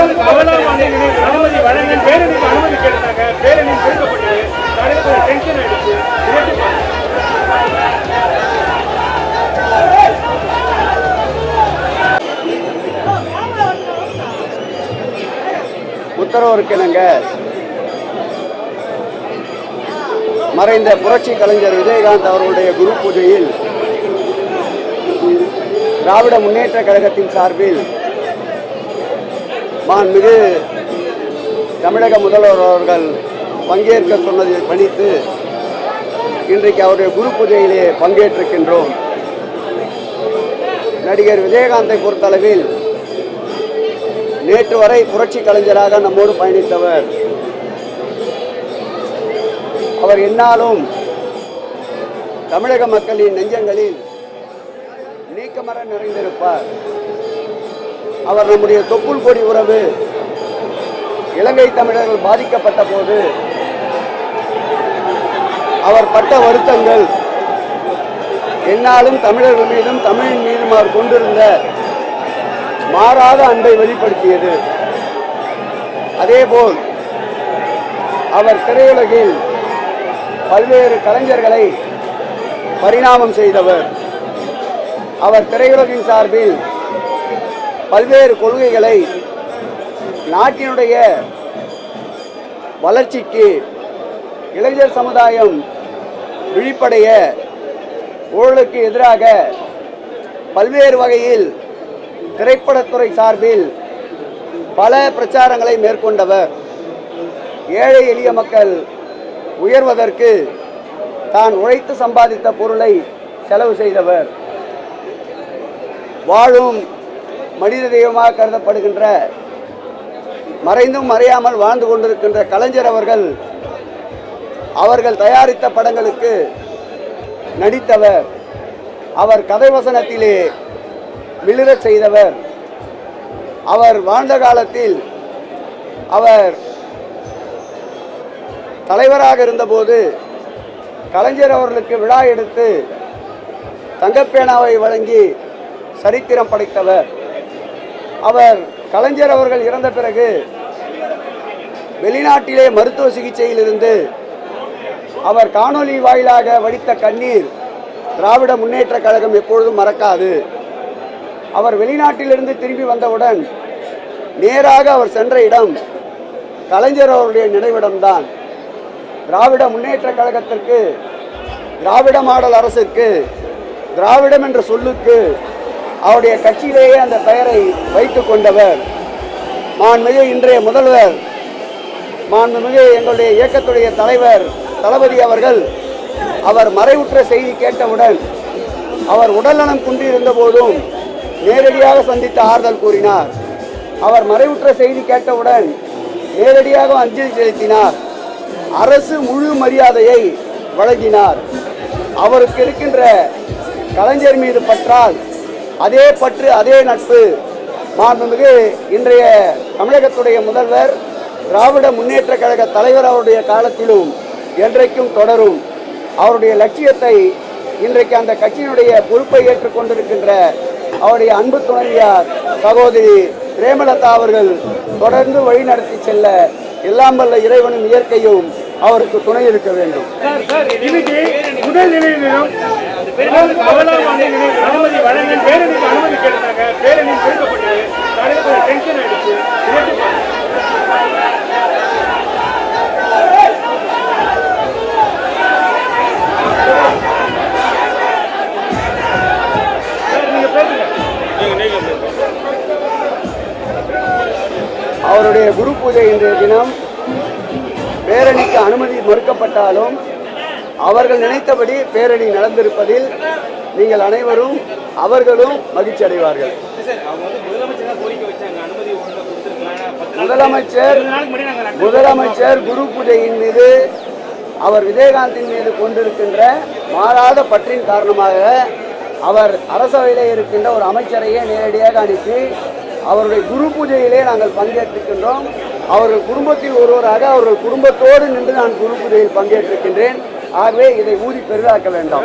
அனுமதி வழங்க பேரணிக்கு அனுமதி கேட்டாங்க பேரணி கொடுக்கப்பட்டது. தலைவர் டென்ஷன் ஆயிடுச்சு. மறைந்த புரட்சி கலைஞர் விஜயகாந்த் அவர்களுடைய குரு பூஜையில் திராவிட முன்னேற்ற கழகத்தின் சார்பில் மாண்புமிகு தமிழக முதல்வர் அவர்கள் பங்கேற்க சொன்னதை பணித்து இன்றைக்கு அவருடைய குரு பூஜையிலே பங்கேற்றிருக்கின்றோம். நடிகர் விஜயகாந்தை பொறுத்தளவில் நேற்று வரை புரட்சி கலைஞராக நம்மோடு பயணித்தவர். அவர் என்னாலும் தமிழக மக்களின் நெஞ்சங்களில் நீக்கமர நிறைந்திருப்பார். அவர் நம்முடைய தொப்புள் கொடி உறவு. இலங்கை தமிழர்கள் பாதிக்கப்பட்ட போது அவர் பட்ட வருத்தங்கள் என்னாலும் தமிழர்கள் மீதும் தமிழின் மீதும் அவர் கொண்டிருந்த மாறாத அன்பை வெளிப்படுத்தியது. அதேபோல் அவர் திரையுலகில் பல்வேறு கலைஞர்களை பரிணாமம் செய்தவர். அவர் திரையுலகின் சார்பில் பல்வேறு கொள்கைகளை நாட்டினுடைய வளர்ச்சிக்கு இளைஞர் சமுதாயம் விழிப்படைய ஊழலுக்கு எதிராக பல்வேறு வகையில் திரைப்படத்துறை சார்பில் பல பிரச்சாரங்களை மேற்கொண்டவர். ஏழை எளிய மக்கள் உயர்வதற்கு தான் உழைத்து சம்பாதித்த பொருளை செலவு செய்தவர். வாழும் மனித தெய்வமாக கருதப்படுகின்ற மறைந்தும் மறையாமல் வாழ்ந்து கொண்டிருக்கின்ற கலைஞர் அவர்கள் அவர்கள் தயாரித்த படங்களுக்கு நடித்தவர் அவர் கதை வசனத்திலே மிளிரச் செய்தவர் அவர் வாழ்ந்த காலத்தில் அவர் தலைவராக இருந்தபோது கலைஞர் அவர்களுக்கு விழா எடுத்து தங்கப்பேனாவை வழங்கி சரித்திரம் படைத்தவர். அவர் கலைஞர் அவர்கள் இறந்த பிறகு வெளிநாட்டிலே மருத்துவ சிகிச்சையிலிருந்து அவர் காணொளி வாயிலாக வடித்த கண்ணீர் திராவிட முன்னேற்ற கழகம் எப்பொழுதும் மறக்காது. அவர் வெளிநாட்டிலிருந்து திரும்பி வந்தவுடன் நேராக அவர் சென்ற இடம் கலைஞர் அவருடைய நினைவிடம்தான். திராவிட முன்னேற்ற கழகத்திற்கு திராவிட மாடல் அரசிற்கு திராவிடம் என்ற சொல்லுக்கு அவருடைய கட்சியிலேயே அந்த பெயரை வைத்து கொண்டவர். மாண்புமிகு இன்றைய முதல்வர் மாண்புமிகு எங்களுடைய இயக்கத்துடைய தலைவர் தளபதி அவர்கள் அவர் மறைவுற்ற செய்தி கேட்டவுடன் அவர் உடல்நலம் குன்றியிருந்த போதும் நேரடியாக சந்தித்து ஆறுதல் கூறினார். அவர் மறைவுற்ற செய்தி கேட்டவுடன் நேரடியாக அஞ்சலி செலுத்தினார். அரசு முழு மரியாதையை வழங்கினார். அவருக்கு இருக்கின்ற கலைஞர் மீது பற்றால் அதே பற்று அதே நட்பு. மாண்புமிகு இன்றைய தமிழகத்துடைய முதல்வர் திராவிட முன்னேற்ற கழக தலைவர் அவருடைய காலத்திலும் என்றைக்கும் தொடரும். அவருடைய லட்சியத்தை இன்றைக்கு அந்த கட்சியினுடைய பொறுப்பை ஏற்றுக்கொண்டிருக்கின்ற அவருடைய அன்பு துணைவியார் சகோதரி பிரேமலதா அவர்கள் தொடர்ந்து வழிநடத்தி செல்ல எல்லாம் வல்ல இறைவனும் இயற்கையும் அவருக்கு துணை இருக்க வேண்டும். வழங்க பேரணிக்கு அனுமதி கேட்டாங்க பேரணி கொடுக்கப்பட்டது. தலைவர் டென்ஷன் ஆயிடுச்சு. அவருடைய குரு பூஜை இன்றைய தினம் பேரணிக்கு அனுமதி மறுக்கப்பட்டாலும் அவர்கள் நினைத்தபடி பேரணி நடந்திருப்பதில் நீங்கள் அனைவரும் அவர்களும் மகிழ்ச்சி அடைவார்கள். முதலமைச்சர் முதலமைச்சர் முதலமைச்சர் குரு பூஜையின் மீது அவர் விஜயகாந்தின் மீது கொண்டிருக்கின்ற மாறாத பற்றின் காரணமாக அவர் அரசவையிலே இருக்கின்ற ஒரு அமைச்சரையே நேரடியாக அனுப்பி அவருடைய குரு பூஜையிலே நாங்கள் பங்கேற்றிருக்கின்றோம். அவர்கள் குடும்பத்தில் ஒருவராக அவர்கள் குடும்பத்தோடு நின்று நான் குரு பூஜையில் பங்கேற்றிருக்கின்றேன். ஆகவே இதை ஊதி பெரிதாக்க வேண்டாம்.